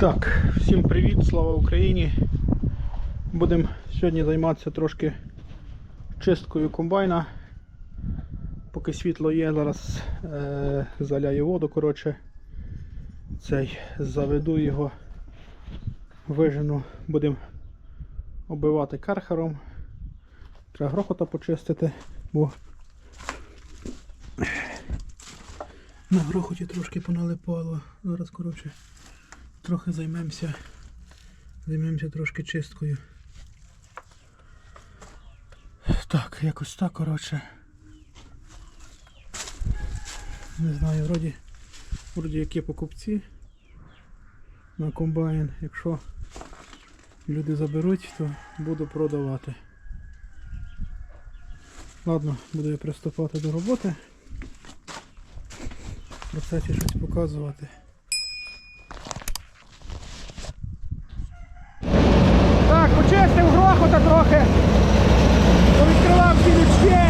Так, всім привіт, слава Україні. Будемо сьогодні займатися трошки чисткою комбайна. Поки світло є, зараз е, заляю воду, коротше. Цей заведу його, вижену, будемо оббивати кархером. Треба грохота почистити, бо на грохоті трошки поналипало. Зараз, коротше трохи займемося. Займемося трошки чисткою. Так, якось так, коротше. Не знаю, вроді, вроді які покупці на комбайн. Якщо люди заберуть, то буду продавати. Ладно, буду я приступати до роботи. В процесі щось показувати. Так, почистив грохота трохи. Повідкривав всі лючки.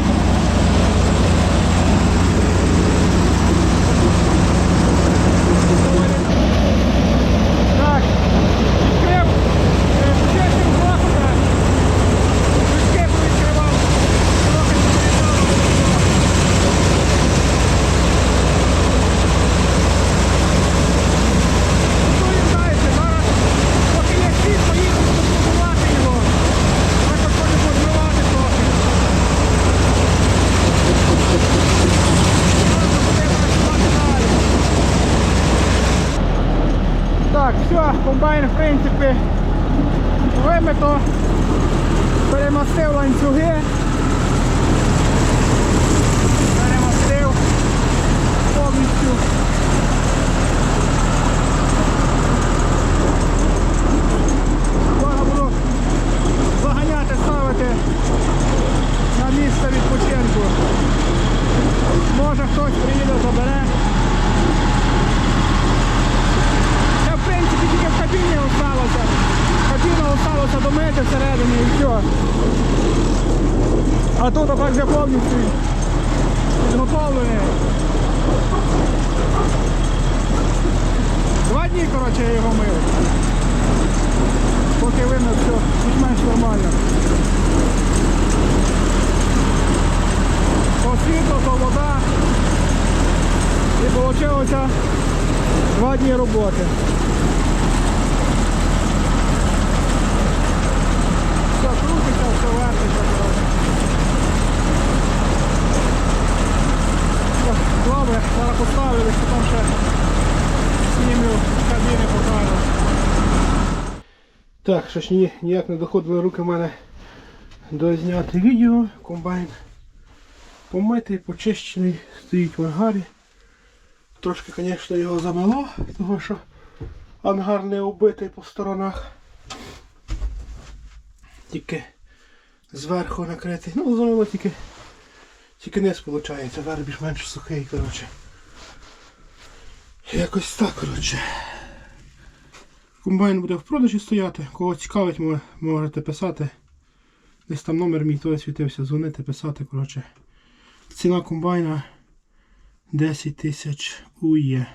комбайн в принципі вимито, перемастив ланцюги, А тут отак вже повністю підготовлений. Два дні, коротше, я його мив. Поки видно все більш-менш нормально. То світло, то вода. І вийшло два дні роботи. Все крутиться, все вертиться. коротше. Все, Добре, зараз поставили, потім ще знімлю кабіни покажу. Так, що ж ні, ніяк не доходили руки в мене до зняти відео. Комбайн помитий, почищений, стоїть в ангарі. Трошки, звісно, його замело, тому що ангар не оббитий по сторонах. Тільки зверху накритий. Ну, замело тільки, тільки низ виходить, верх більш-менш сухий, коротше. Якось так, коротше. Комбайн буде в продажі стояти. Кого цікавить, можете писати. Десь там номер мій той світився, дзвонити, писати. коротше. Ціна комбайна 10 тисяч ує.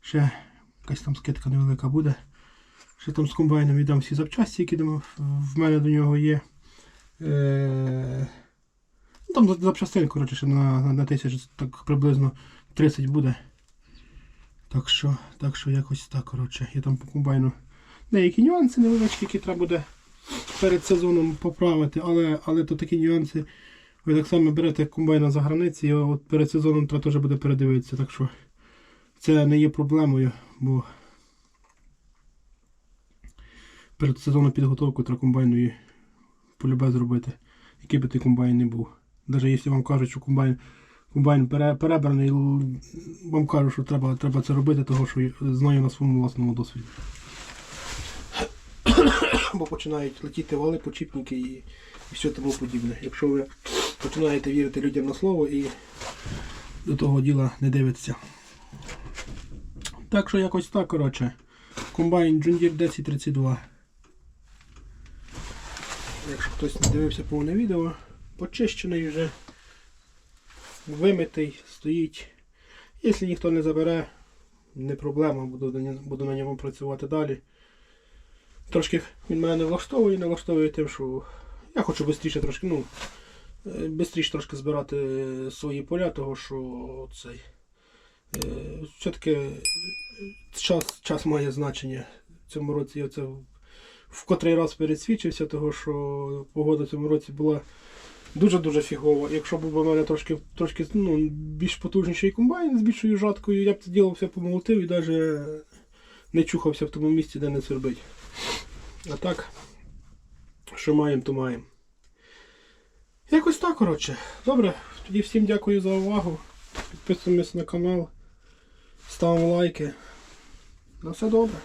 Ще якась там скидка невелика буде. Ще там з комбайном віддам всі запчасті, які в- мене до нього є. Е... Ну, там запчастин, коротше, ще на, на, на тисяч так приблизно 30 буде. Так що, так що якось так, коротше, є там по комбайну деякі нюанси невеличкі, які треба буде перед сезоном поправити, але, але то такі нюанси. Ви так само берете комбайна за границі, і от перед сезоном треба теж буде передивитися. Так що це не є проблемою, бо перед сезоном підготовку треба комбайну і полюбе зробити, який би ти комбайн не був. Навіть якщо вам кажуть, що комбайн комбайн перебраний, вам кажуть, що треба, треба це робити, того що знаю на своєму власному досвіді. Бо починають летіти вали, почіпники і, і все тому подібне. Якщо ви починаєте вірити людям на слово і до того діла не дивитеся. Так що якось так, коротше. Комбайн Deere 1032. Якщо хтось не дивився повне відео, почищений вже, вимитий, стоїть. Якщо ніхто не забере, не проблема, буду, буду на ньому працювати далі. Трошки він мене не влаштовує, не влаштовує тим, що я хочу швидше трошки, ну, швидше трошки збирати свої поля, того що цей. е, Все-таки е, час, час має значення. В цьому році я це в котрий раз пересвідчився, того що погода в цьому році була дуже-дуже фігова. Якщо б у мене трошки, трошки ну, більш потужніший комбайн з більшою жаткою, я б це діло все помолотив і навіть не чухався в тому місці, де не свербить. А так, що маємо, то маємо. Якось так, коротше. Добре, тоді всім дякую за увагу. Підписуємось на канал, ставимо лайки. На все добре.